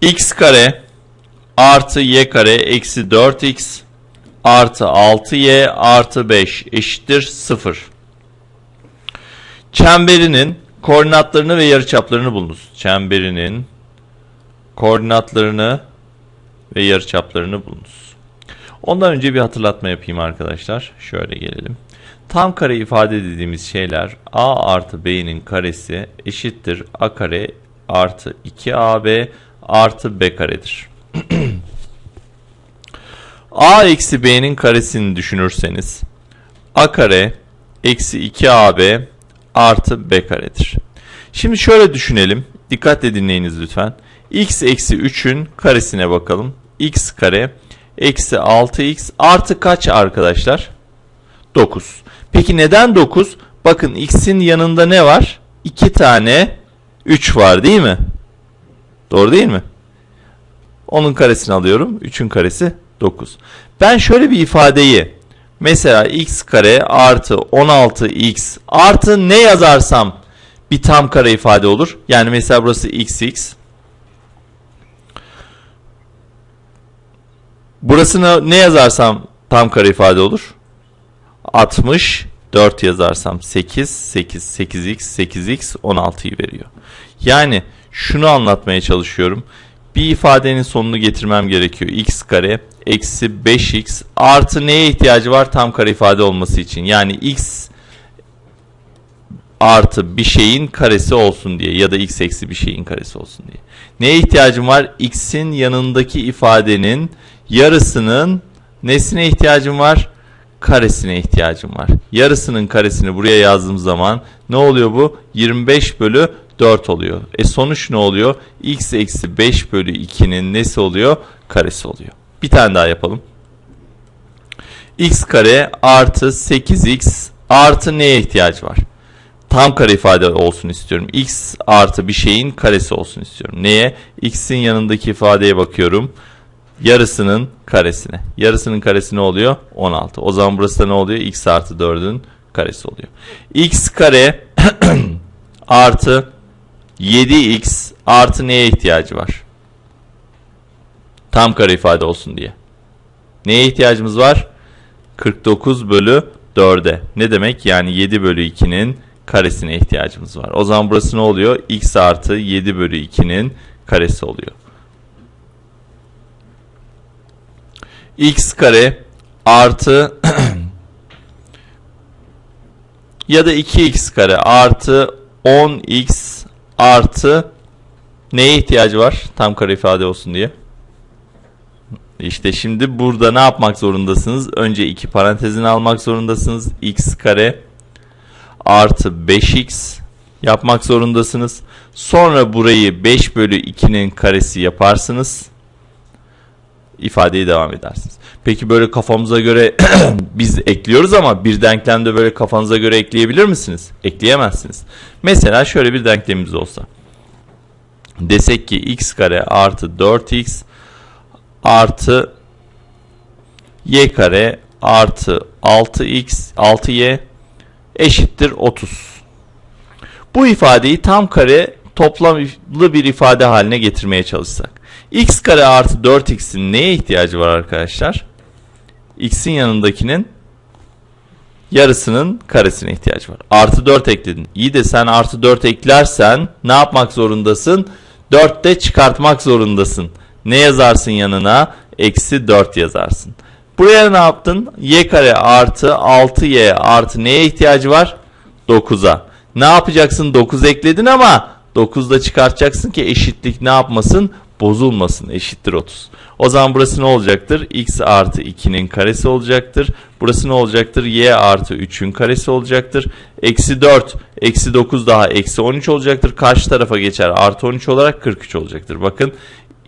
x kare artı y kare eksi 4x artı 6y artı 5 eşittir 0. Çemberinin koordinatlarını ve yarıçaplarını bulunuz. Çemberinin koordinatlarını ve yarıçaplarını bulunuz. Ondan önce bir hatırlatma yapayım arkadaşlar. Şöyle gelelim. Tam kare ifade dediğimiz şeyler a artı b'nin karesi eşittir a kare artı 2ab artı b karedir. a eksi b'nin karesini düşünürseniz a kare eksi 2ab artı b karedir. Şimdi şöyle düşünelim. Dikkatle dinleyiniz lütfen. x eksi 3'ün karesine bakalım. x kare eksi 6x artı kaç arkadaşlar? 9. Peki neden 9? Bakın x'in yanında ne var? 2 tane 3 var değil mi? Doğru değil mi? Onun karesini alıyorum. 3'ün karesi 9. Ben şöyle bir ifadeyi mesela x kare artı 16x artı ne yazarsam bir tam kare ifade olur. Yani mesela burası xx. Burasına ne yazarsam tam kare ifade olur. 60 4 yazarsam 8 8 8x 8x 16'yı veriyor. Yani şunu anlatmaya çalışıyorum. Bir ifadenin sonunu getirmem gerekiyor. x kare eksi 5x artı neye ihtiyacı var tam kare ifade olması için. Yani x artı bir şeyin karesi olsun diye ya da x eksi bir şeyin karesi olsun diye. Neye ihtiyacım var? x'in yanındaki ifadenin yarısının nesine ihtiyacım var? Karesine ihtiyacım var. Yarısının karesini buraya yazdığım zaman ne oluyor bu? 25 bölü 4 oluyor. E sonuç ne oluyor? x eksi 5 bölü 2'nin nesi oluyor? Karesi oluyor. Bir tane daha yapalım. x kare artı 8x artı neye ihtiyaç var? Tam kare ifade olsun istiyorum. x artı bir şeyin karesi olsun istiyorum. Neye? x'in yanındaki ifadeye bakıyorum. Yarısının karesine. Yarısının karesi ne oluyor? 16. O zaman burası da ne oluyor? x artı 4'ün karesi oluyor. x kare artı 7x artı neye ihtiyacı var? Tam kare ifade olsun diye. Neye ihtiyacımız var? 49 bölü 4'e. Ne demek? Yani 7 bölü 2'nin karesine ihtiyacımız var. O zaman burası ne oluyor? x artı 7 bölü 2'nin karesi oluyor. x kare artı ya da 2x kare artı 10x artı neye ihtiyacı var? Tam kare ifade olsun diye. İşte şimdi burada ne yapmak zorundasınız? Önce iki parantezini almak zorundasınız. x kare artı 5x yapmak zorundasınız. Sonra burayı 5 bölü 2'nin karesi yaparsınız. İfadeyi devam edersiniz. Peki böyle kafamıza göre biz ekliyoruz ama bir denklemde böyle kafanıza göre ekleyebilir misiniz? Ekleyemezsiniz. Mesela şöyle bir denklemimiz olsa. Desek ki x kare artı 4x artı y kare artı 6x 6y eşittir 30. Bu ifadeyi tam kare toplamlı bir ifade haline getirmeye çalışsak. X kare artı 4x'in neye ihtiyacı var arkadaşlar? x'in yanındakinin yarısının karesine ihtiyacı var. Artı 4 ekledin. İyi de sen artı 4 eklersen ne yapmak zorundasın? 4 de çıkartmak zorundasın. Ne yazarsın yanına? Eksi 4 yazarsın. Buraya ne yaptın? y kare artı 6y artı neye ihtiyacı var? 9'a. Ne yapacaksın? 9 ekledin ama 9'da çıkartacaksın ki eşitlik ne yapmasın? Bozulmasın. Eşittir 30. O zaman burası ne olacaktır? x artı 2'nin karesi olacaktır. Burası ne olacaktır? y artı 3'ün karesi olacaktır. Eksi 4, eksi 9 daha eksi 13 olacaktır. Karşı tarafa geçer. Artı 13 olarak 43 olacaktır. Bakın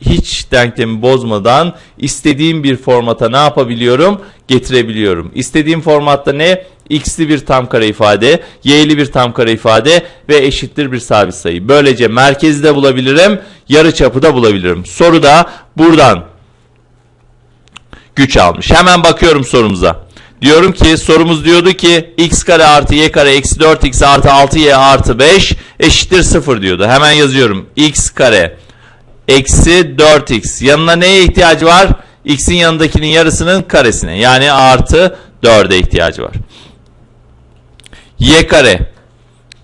hiç denklemi bozmadan istediğim bir formata ne yapabiliyorum? Getirebiliyorum. İstediğim formatta ne? X'li bir tam kare ifade, Y'li bir tam kare ifade ve eşittir bir sabit sayı. Böylece merkezi de bulabilirim, yarı çapı da bulabilirim. Soru da buradan güç almış. Hemen bakıyorum sorumuza. Diyorum ki sorumuz diyordu ki x kare artı y kare eksi 4x artı 6y artı 5 eşittir 0 diyordu. Hemen yazıyorum. x kare eksi 4x. Yanına neye ihtiyacı var? x'in yanındakinin yarısının karesine. Yani artı 4'e ihtiyacı var. y kare.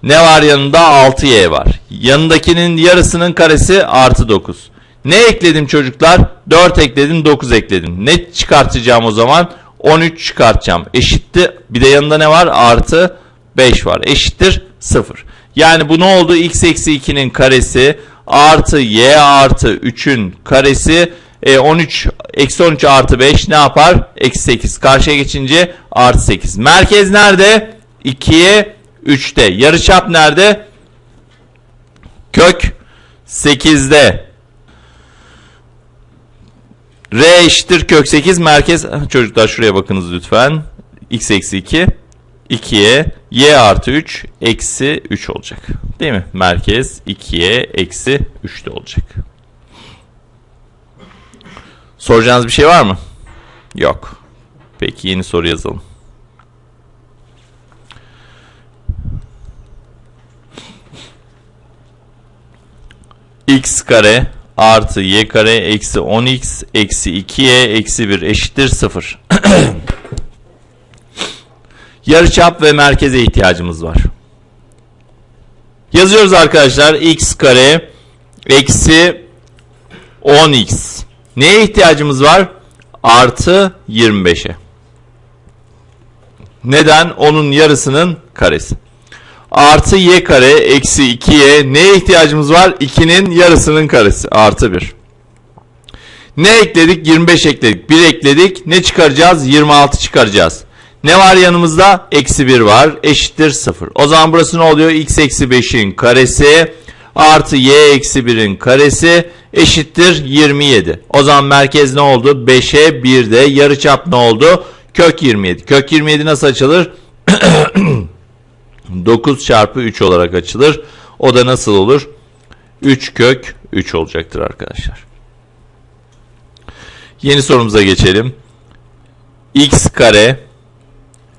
Ne var yanında? 6y var. Yanındakinin yarısının karesi artı 9. Ne ekledim çocuklar? 4 ekledim, 9 ekledim. Ne çıkartacağım o zaman? 13 çıkartacağım. Eşittir. Bir de yanında ne var? Artı 5 var. Eşittir 0. Yani bu ne oldu? x eksi 2'nin karesi artı y artı 3'ün karesi e, 13 eksi 13 artı 5 ne yapar? Eksi 8. Karşıya geçince artı 8. Merkez nerede? 2'ye 3'te. Yarıçap nerede? Kök 8'de. R eşittir kök 8 merkez. Çocuklar şuraya bakınız lütfen. x eksi 2. 2'ye y artı 3 eksi 3 olacak. Değil mi? Merkez 2'ye eksi 3'te olacak. Soracağınız bir şey var mı? Yok. Peki yeni soru yazalım. X kare artı y kare eksi 10x eksi 2y eksi 1 eşittir 0. Yarıçap ve merkeze ihtiyacımız var. Yazıyoruz arkadaşlar x kare eksi 10x. Neye ihtiyacımız var? Artı 25'e. Neden? Onun yarısının karesi. Artı y kare eksi 2y. Neye ihtiyacımız var? 2'nin yarısının karesi. Artı 1. Ne ekledik? 25 ekledik. 1 ekledik. Ne çıkaracağız? 26 çıkaracağız. Ne var yanımızda? Eksi 1 var. Eşittir 0. O zaman burası ne oluyor? x eksi 5'in karesi artı y eksi 1'in karesi eşittir 27. O zaman merkez ne oldu? 5'e 1'de yarıçap ne oldu? Kök 27. Kök 27 nasıl açılır? 9 çarpı 3 olarak açılır. O da nasıl olur? 3 kök 3 olacaktır arkadaşlar. Yeni sorumuza geçelim. x kare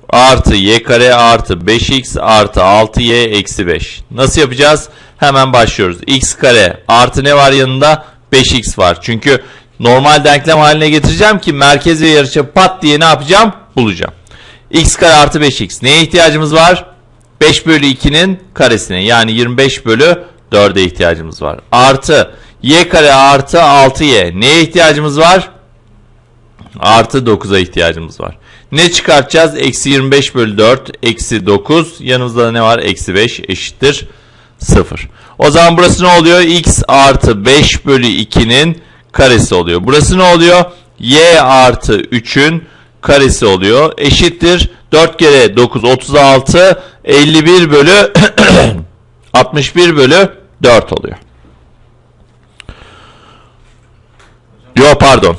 artı y kare artı 5x artı 6y eksi 5. Nasıl yapacağız? Hemen başlıyoruz. x kare artı ne var yanında? 5x var. Çünkü normal denklem haline getireceğim ki merkez ve yarıçapı pat diye ne yapacağım? Bulacağım. x kare artı 5x. Neye ihtiyacımız var? 5 bölü 2'nin karesine. Yani 25 bölü 4'e ihtiyacımız var. Artı y kare artı 6y. Neye ihtiyacımız var? Artı 9'a ihtiyacımız var. Ne çıkartacağız? Eksi 25 bölü 4 eksi 9. Yanımızda da ne var? Eksi 5 eşittir 0. O zaman burası ne oluyor? x artı 5 bölü 2'nin karesi oluyor. Burası ne oluyor? y artı 3'ün karesi oluyor. Eşittir 4 kere 9 36 51 bölü 61 bölü 4 oluyor. Yo pardon.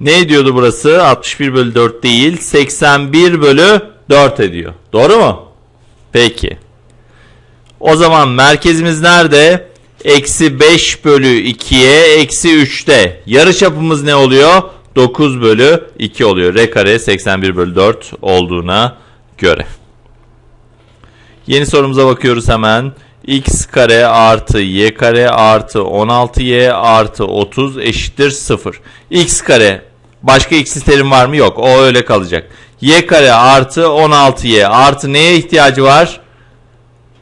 Ne ediyordu burası? 61 bölü 4 değil. 81 bölü 4 ediyor. Doğru mu? Peki. O zaman merkezimiz nerede? Eksi 5 bölü 2'ye eksi 3'te. Yarı çapımız ne oluyor? 9 bölü 2 oluyor. R kare 81 bölü 4 olduğuna göre. Yeni sorumuza bakıyoruz hemen. x kare artı y kare artı 16y artı 30 eşittir 0. x kare başka x terim var mı? Yok. O öyle kalacak. y kare artı 16y artı neye ihtiyacı var?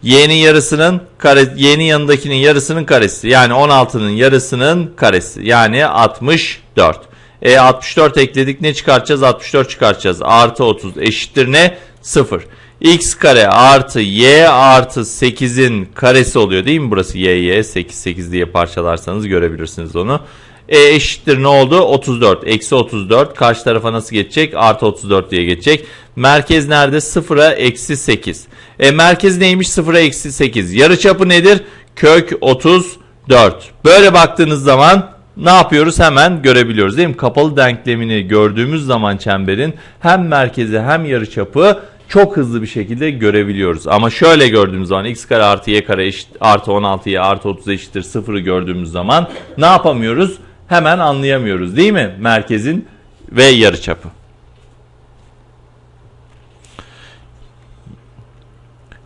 Y'nin yarısının kare y'nin yanındakinin yarısının karesi. Yani 16'nın yarısının karesi. Yani 64. E 64 ekledik ne çıkartacağız? 64 çıkartacağız. Artı 30 eşittir ne? 0. x kare artı y artı 8'in karesi oluyor değil mi? Burası y y 8 8 diye parçalarsanız görebilirsiniz onu. E eşittir ne oldu? 34. Eksi 34. Karşı tarafa nasıl geçecek? Artı 34 diye geçecek. Merkez nerede? 0'a eksi 8. E merkez neymiş? 0'a eksi 8. Yarıçapı nedir? Kök 34. Böyle baktığınız zaman ne yapıyoruz? Hemen görebiliyoruz değil mi? Kapalı denklemini gördüğümüz zaman çemberin hem merkezi hem yarıçapı çok hızlı bir şekilde görebiliyoruz. Ama şöyle gördüğümüz zaman x kare artı y kare eşit, artı 16y artı 30 eşittir 0'ı gördüğümüz zaman ne yapamıyoruz? Hemen anlayamıyoruz değil mi? Merkezin ve yarıçapı.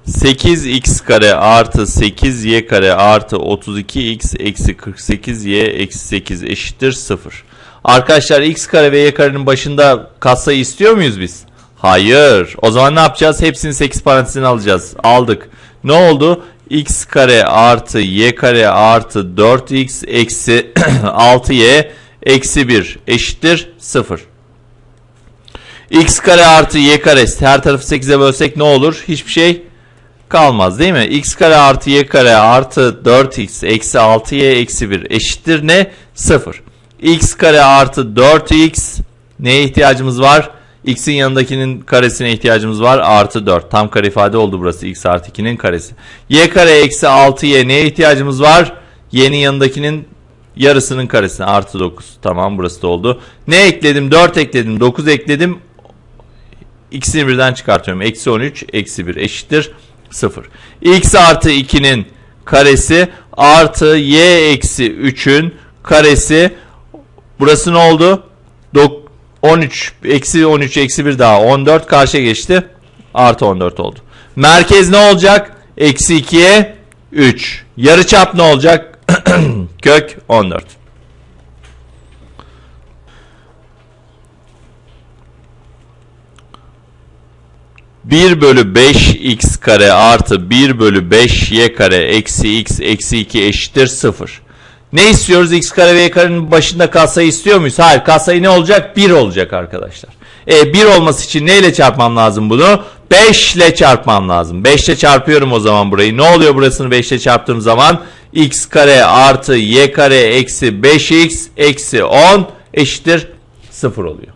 8x kare artı 8y kare artı 32x eksi 48y eksi 8 eşittir 0. Arkadaşlar x kare ve y karenin başında katsayı istiyor muyuz biz? Hayır. O zaman ne yapacağız? Hepsini 8 parantezine alacağız. Aldık. Ne oldu? X kare artı y kare artı 4x eksi 6y eksi 1 eşittir 0. x kare artı y kare her tarafı 8'e bölsek ne olur? Hiçbir şey kalmaz değil mi? x kare artı y kare artı 4x eksi 6y eksi 1 eşittir ne? 0. x kare artı 4x neye ihtiyacımız var? X'in yanındakinin karesine ihtiyacımız var. Artı 4. Tam kare ifade oldu burası. x artı 2'nin karesi. y kare eksi 6y neye ihtiyacımız var? y'nin yanındakinin yarısının karesine. Artı 9. Tamam burası da oldu. Ne ekledim? 4 ekledim. 9 ekledim. x'ini birden çıkartıyorum. Eksi 13 eksi 1 eşittir 0. x artı 2'nin karesi artı y eksi 3'ün karesi. Burası ne oldu? Dok 13 eksi 13 eksi 1 daha 14 karşıya geçti. Artı 14 oldu. Merkez ne olacak? Eksi 2'ye 3. Yarıçap ne olacak? Kök 14. Bir bölü 5 x kare artı 1 bölü 5 y kare eksi x eksi 2 eşittir 0. Ne istiyoruz? X kare ve y karenin başında katsayı istiyor muyuz? Hayır. Katsayı ne olacak? 1 olacak arkadaşlar. E 1 olması için neyle çarpmam lazım bunu? 5 ile çarpmam lazım. 5 ile çarpıyorum o zaman burayı. Ne oluyor burasını 5 ile çarptığım zaman? x kare artı y kare eksi 5x eksi 10 eşittir 0 oluyor.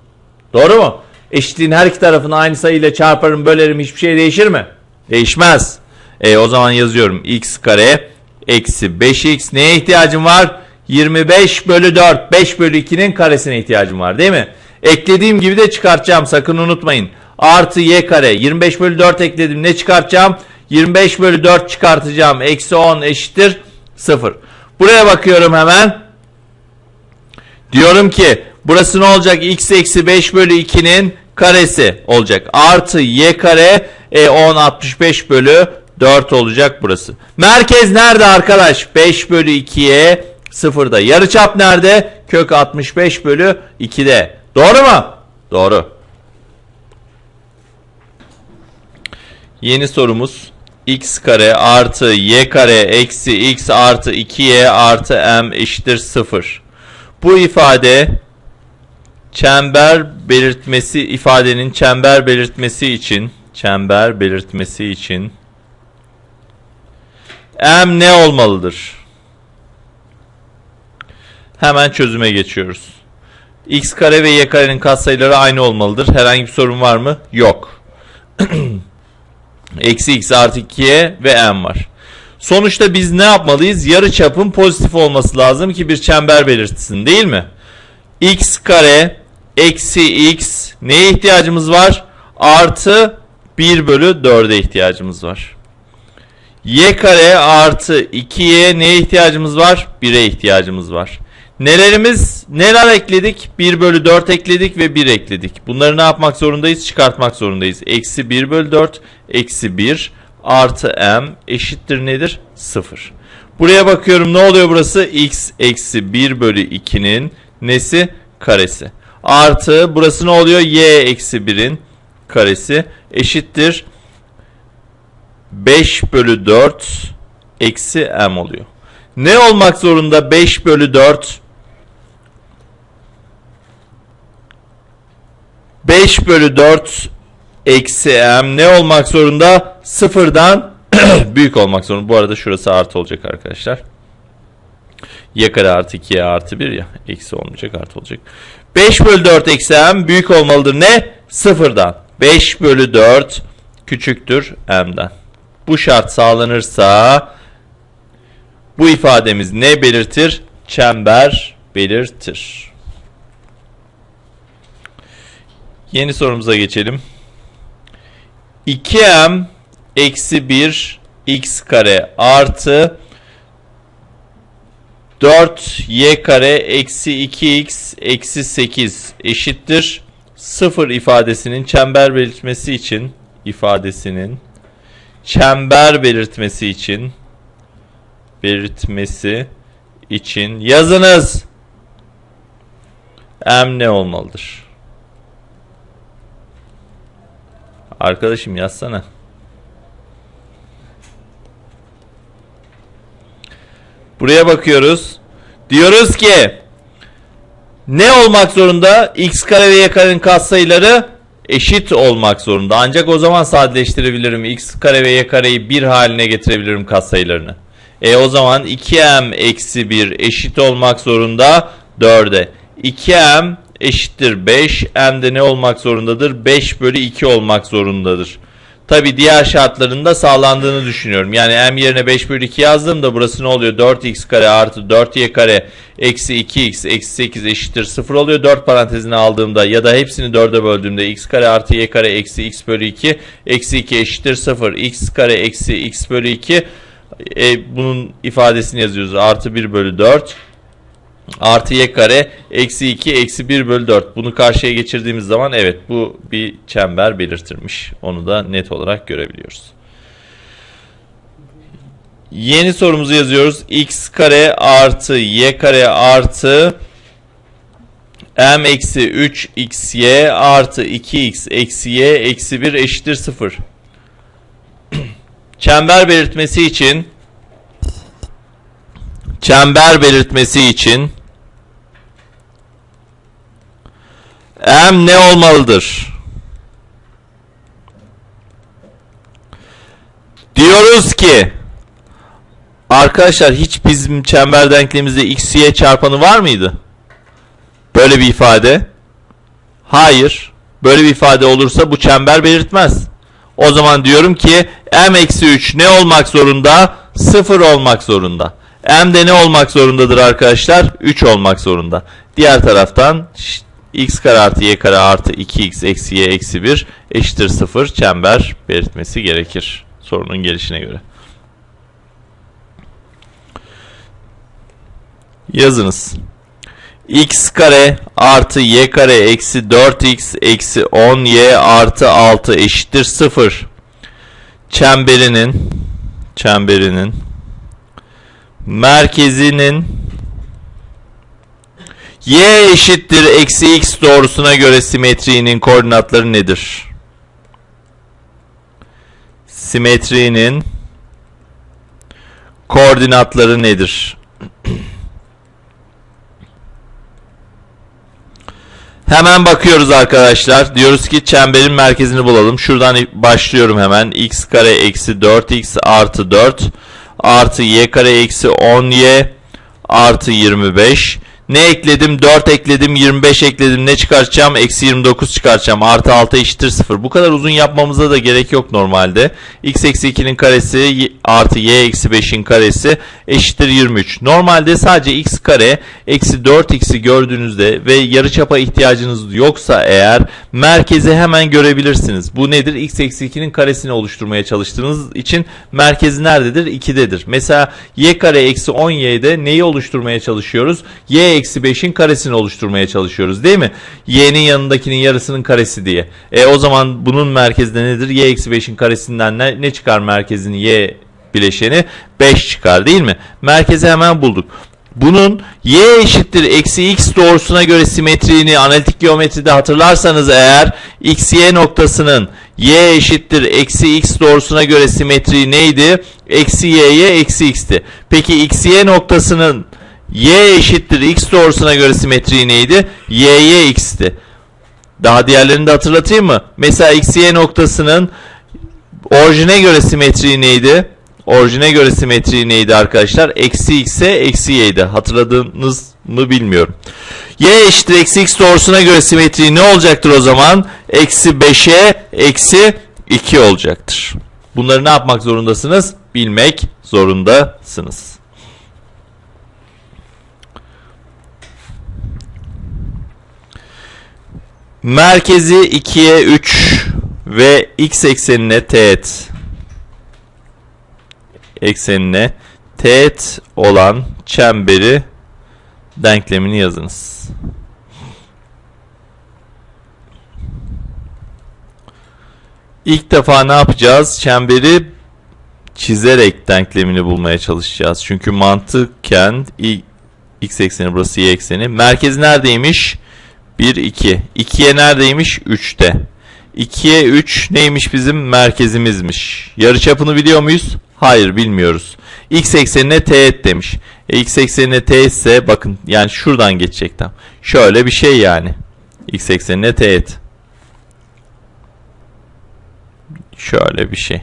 Doğru mu? Eşitliğin her iki tarafını aynı sayıyla çarparım bölerim hiçbir şey değişir mi? Değişmez. E, o zaman yazıyorum x kare eksi 5x neye ihtiyacım var? 25 bölü 4 5 bölü 2'nin karesine ihtiyacım var değil mi? Eklediğim gibi de çıkartacağım sakın unutmayın. Artı y kare 25 bölü 4 ekledim ne çıkartacağım? 25 bölü 4 çıkartacağım. Eksi 10 eşittir 0. Buraya bakıyorum hemen. Diyorum ki burası ne olacak? x eksi 5 bölü 2'nin karesi olacak. Artı y kare e, 10 65 bölü 4 olacak burası. Merkez nerede arkadaş? 5 bölü 2'ye 0'da. Yarıçap nerede? Kök 65 bölü 2'de. Doğru mu? Doğru. Yeni sorumuz x kare artı y kare eksi x artı 2y artı m eşittir 0. Bu ifade çember belirtmesi ifadenin çember belirtmesi için çember belirtmesi için m ne olmalıdır? Hemen çözüme geçiyoruz. x kare ve y karenin katsayıları aynı olmalıdır. Herhangi bir sorun var mı? Yok. Eksi x artı 2y ve m var. Sonuçta biz ne yapmalıyız? Yarı çapın pozitif olması lazım ki bir çember belirtsin değil mi? x kare eksi x neye ihtiyacımız var? Artı 1 bölü 4'e ihtiyacımız var. Y kare artı 2y neye ihtiyacımız var? 1'e ihtiyacımız var. Nelerimiz, neler ekledik? 1 bölü 4 ekledik ve 1 ekledik. Bunları ne yapmak zorundayız? Çıkartmak zorundayız. Eksi 1 bölü 4, eksi 1 artı m eşittir nedir? 0. Buraya bakıyorum ne oluyor burası? x eksi 1 bölü 2'nin nesi? Karesi. Artı burası ne oluyor? y eksi 1'in karesi eşittir 5 bölü 4 eksi m oluyor. Ne olmak zorunda 5 bölü 4 5 bölü 4 eksi m ne olmak zorunda? Sıfırdan büyük olmak zorunda. Bu arada şurası artı olacak arkadaşlar. Y kare artı 2y artı 1 ya. Eksi olmayacak artı olacak. 5 bölü 4 eksi m büyük olmalıdır. Ne? Sıfırdan. 5 bölü 4 küçüktür m'den. Bu şart sağlanırsa bu ifademiz ne belirtir? Çember belirtir. Yeni sorumuza geçelim. 2m eksi 1 x kare artı 4 y kare eksi 2x eksi 8 eşittir. 0 ifadesinin çember belirtmesi için ifadesinin çember belirtmesi için belirtmesi için yazınız. M ne olmalıdır? Arkadaşım yazsana. Buraya bakıyoruz. Diyoruz ki ne olmak zorunda? X kare ve Y karenin katsayıları eşit olmak zorunda. Ancak o zaman sadeleştirebilirim. X kare ve Y kareyi bir haline getirebilirim katsayılarını. E o zaman 2m eksi 1 eşit olmak zorunda 4'e. 2m eşittir 5. m de ne olmak zorundadır? 5 bölü 2 olmak zorundadır. Tabi diğer şartlarında sağlandığını düşünüyorum. Yani m yerine 5 bölü 2 yazdığımda burası ne oluyor? 4x kare artı 4y kare eksi 2x eksi 8 eşittir 0 oluyor. 4 parantezine aldığımda ya da hepsini 4'e böldüğümde x kare artı y kare eksi x bölü 2 eksi 2 eşittir 0. x kare eksi x bölü 2 e, bunun ifadesini yazıyoruz. Artı 1 bölü 4 artı y kare eksi 2 eksi 1 bölü 4. Bunu karşıya geçirdiğimiz zaman evet bu bir çember belirtirmiş. Onu da net olarak görebiliyoruz. Yeni sorumuzu yazıyoruz. x kare artı y kare artı m eksi 3 xy artı 2x eksi y eksi 1 eşittir 0. Çember belirtmesi için çember belirtmesi için m ne olmalıdır? Diyoruz ki arkadaşlar hiç bizim çember denklemimizde x y çarpanı var mıydı? Böyle bir ifade. Hayır. Böyle bir ifade olursa bu çember belirtmez. O zaman diyorum ki m eksi 3 ne olmak zorunda? 0 olmak zorunda. M de ne olmak zorundadır arkadaşlar? 3 olmak zorunda. Diğer taraftan x kare artı y kare artı 2x eksi y eksi 1 eşittir 0 çember belirtmesi gerekir. Sorunun gelişine göre. Yazınız. x kare artı y kare eksi 4x eksi 10y artı 6 eşittir 0. Çemberinin çemberinin merkezinin y eşittir eksi x doğrusuna göre simetriğinin koordinatları nedir? Simetriğinin koordinatları nedir? Hemen bakıyoruz arkadaşlar. Diyoruz ki çemberin merkezini bulalım. Şuradan başlıyorum hemen. x kare eksi 4x artı 4 artı y kare eksi 10y artı 25. Ne ekledim? 4 ekledim, 25 ekledim. Ne çıkartacağım? Eksi 29 çıkartacağım. Artı 6 eşittir 0. Bu kadar uzun yapmamıza da gerek yok normalde. x eksi 2'nin karesi artı y eksi 5'in karesi eşittir 23. Normalde sadece x kare eksi 4x'i gördüğünüzde ve yarıçapa ihtiyacınız yoksa eğer merkezi hemen görebilirsiniz. Bu nedir? x eksi 2'nin karesini oluşturmaya çalıştığınız için merkezi nerededir? 2'dedir. Mesela y kare eksi 10y'de neyi oluşturmaya çalışıyoruz? y eksi 5'in karesini oluşturmaya çalışıyoruz değil mi? y'nin yanındakinin yarısının karesi diye. E o zaman bunun merkezi de nedir? y eksi 5'in karesinden ne, ne çıkar merkezin y bileşeni? 5 çıkar değil mi? Merkezi hemen bulduk. Bunun y eşittir eksi x doğrusuna göre simetriğini analitik geometride hatırlarsanız eğer x y noktasının y eşittir eksi x doğrusuna göre simetriği neydi? Eksi y'ye eksi x'ti. Peki x y noktasının y eşittir x doğrusuna göre simetriği neydi? y'ye x'ti. Daha diğerlerini de hatırlatayım mı? Mesela x y noktasının orijine göre simetriği neydi? Orijine göre simetriği neydi arkadaşlar? Eksi x'e eksi y'ydi. Hatırladınız mı bilmiyorum. y eşittir eksi x doğrusuna göre simetriği ne olacaktır o zaman? Eksi 5'e eksi 2 olacaktır. Bunları ne yapmak zorundasınız? Bilmek zorundasınız. Merkezi 2'ye 3 ve x eksenine teğet eksenine teğet olan çemberi denklemini yazınız. İlk defa ne yapacağız? Çemberi çizerek denklemini bulmaya çalışacağız. Çünkü mantıken i- x ekseni burası y ekseni. Merkezi neredeymiş? 1 2. 2'ye neredeymiş? 3'te. 2'ye 3 neymiş bizim merkezimizmiş. Yarıçapını biliyor muyuz? Hayır bilmiyoruz. X eksenine teğet demiş. E, x eksenine teğet ise bakın yani şuradan geçecek tam. Şöyle bir şey yani. X eksenine teğet. Şöyle bir şey.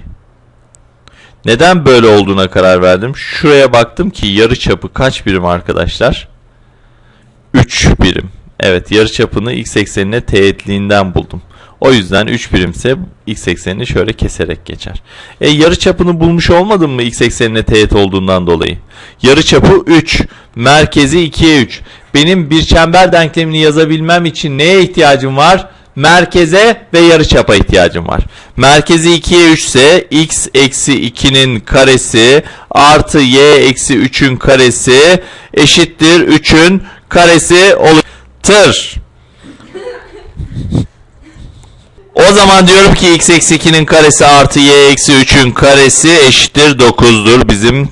Neden böyle olduğuna karar verdim? Şuraya baktım ki yarıçapı kaç birim arkadaşlar? 3 birim. Evet yarıçapını x eksenine teğetliğinden buldum. O yüzden 3 birimse x eksenini şöyle keserek geçer. E yarıçapını bulmuş olmadım mı x eksenine teğet olduğundan dolayı? Yarıçapı 3, merkezi 2'ye 3. Benim bir çember denklemini yazabilmem için neye ihtiyacım var? Merkeze ve yarıçapa ihtiyacım var. Merkezi 2'ye 3 ise x eksi 2'nin karesi artı y eksi 3'ün karesi eşittir 3'ün karesi olacaktır. O zaman diyorum ki x eksi 2'nin karesi artı y eksi 3'ün karesi eşittir 9'dur bizim